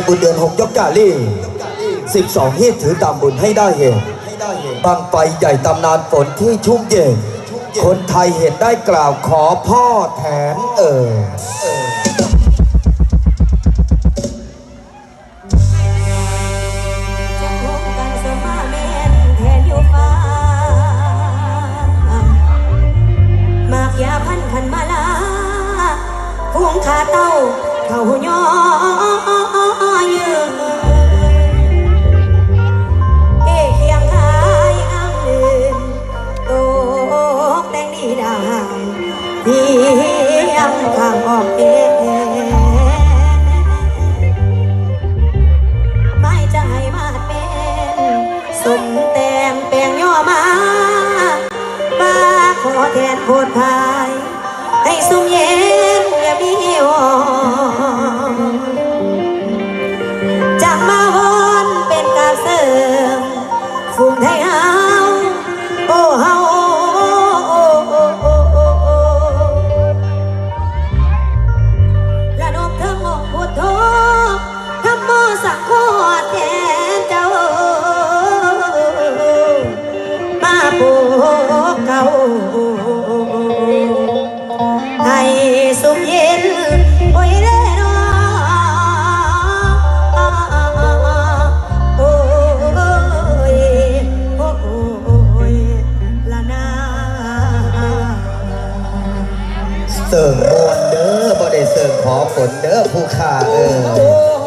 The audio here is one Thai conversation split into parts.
มีบุญเดือนหกยกกาลี่สิบสองฮีดถือตามบุญให้ได้เหตุบางไฟใหญ่ตำนานฝนที่ชุ่มเย็น คนไทยเห็นได้กล่าวขอพ่อแทนเออ ข้างออกเอไม่จะให้มาเป็นสมแต้มแปลงย่อมาป้าขอแทนโพดพาย ให้สุมเย็นอย่ามีวอนจากมาวนเป็นการเสริมฝูงไทยเฮา เก่าให้สุขเย็นโอ้ยเด้อโอ้ยโอ้ยละนาเสิร์ฟมนเด้อบ่ได้เสิร์ฟขอฝนเด้อผู้ขาเออ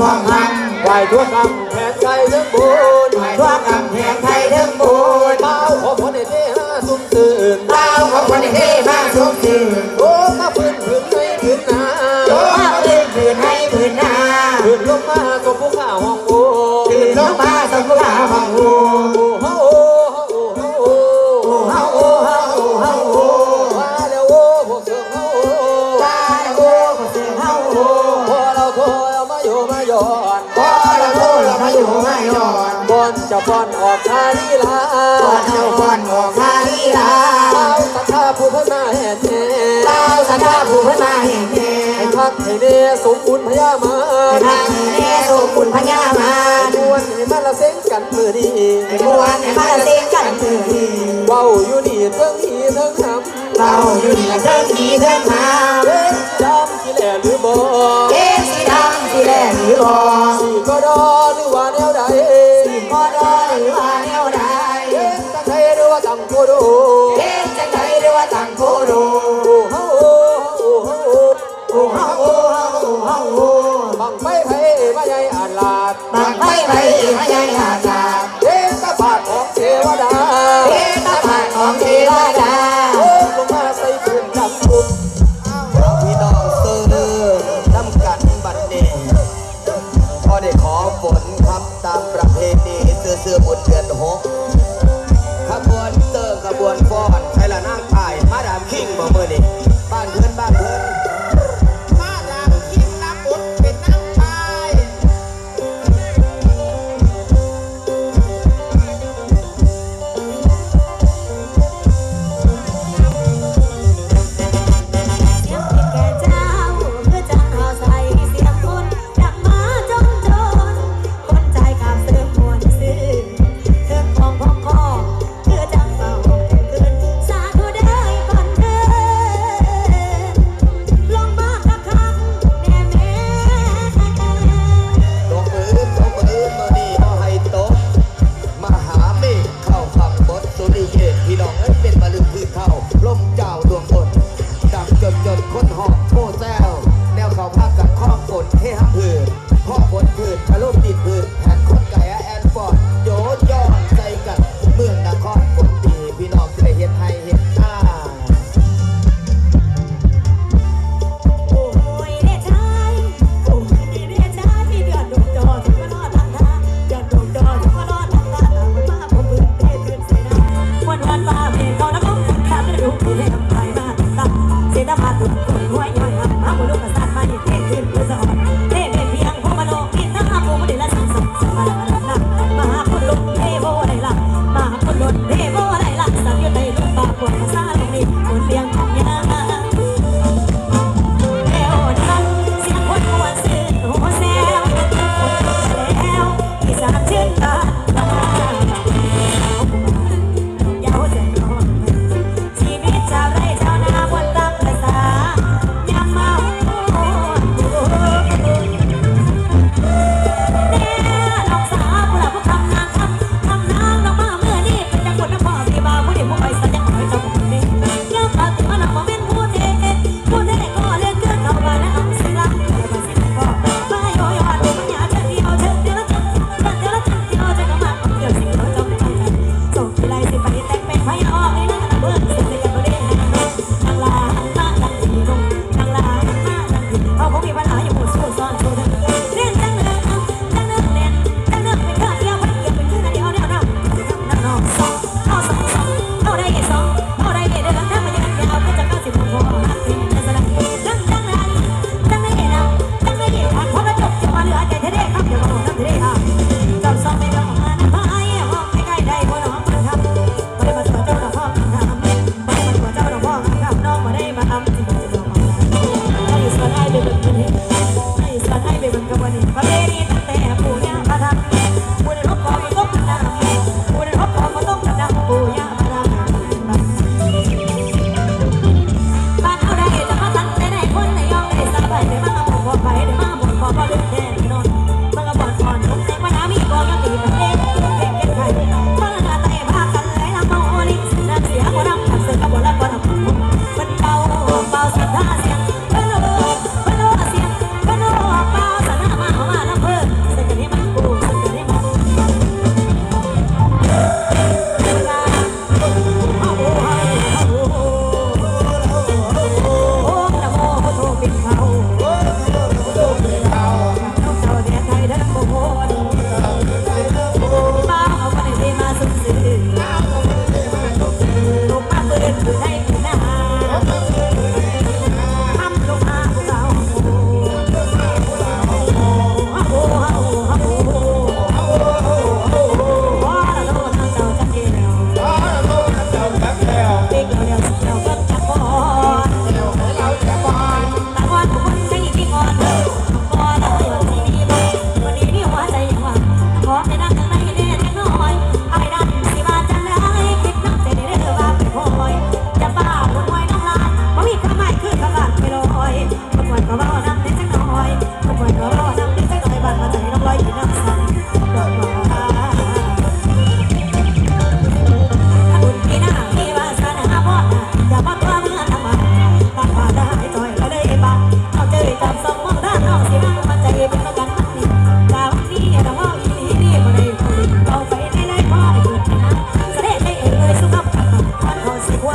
พังพังไหวทั่วกรรมแผนใจทั้งบุญ บนจะป้อนออกคาลีลาก่อนเจ้าก่อนออกคาลีลาเต้าสัทธาผู้พนาแห่งแห่เต้าสัทธาผู้พนาแห่งแห่ให้พักให้เนสมบุญพญามาให้ทางแน่โสกุลพญามามวนให้มันละเส้นกันมือดีให้มวนให้มาละเสียงกันถือเว้าอยู่นี่เทั้งหีเทั้งหำเราอยู่นี่เทิงดีเทิงหาเอ๊ะจำที่แหล่หรือบ่เอ๊ะสีดำสีแดงหรือบ่สี่ก็ดอหรือว่าแนว Thank you.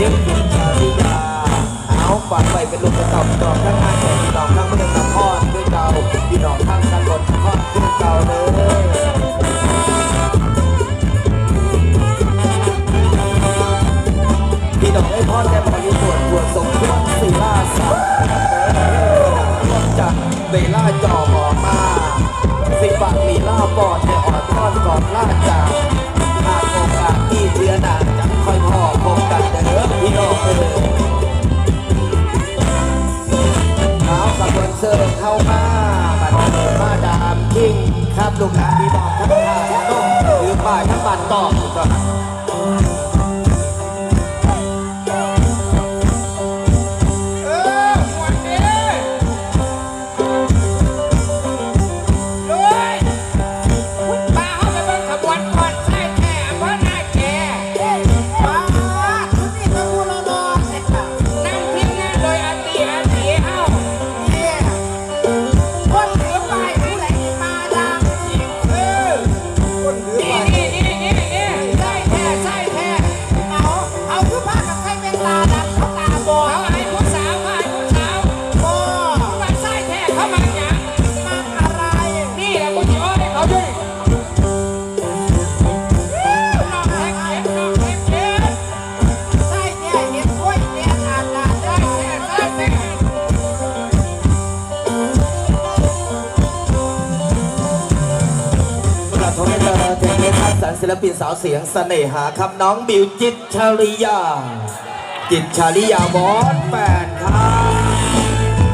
พียงคุณชาาเอาฝากไปเป็นลูกกระสอบดอกข้างอาแขกพี่น้องข้างเมือะพครด้วยเจ้าพี่น้องทั้งตำบลนครด้วยเจ้าเลย รับลูกหลานพี่น้องทั้งชาวโลกหรือฝ่ายทั้งบ้านต่อ ศิลปินสาวเสียงเสน่หาครับน้องบิวจิตชาริยา จิตชาริยาบอสแฟน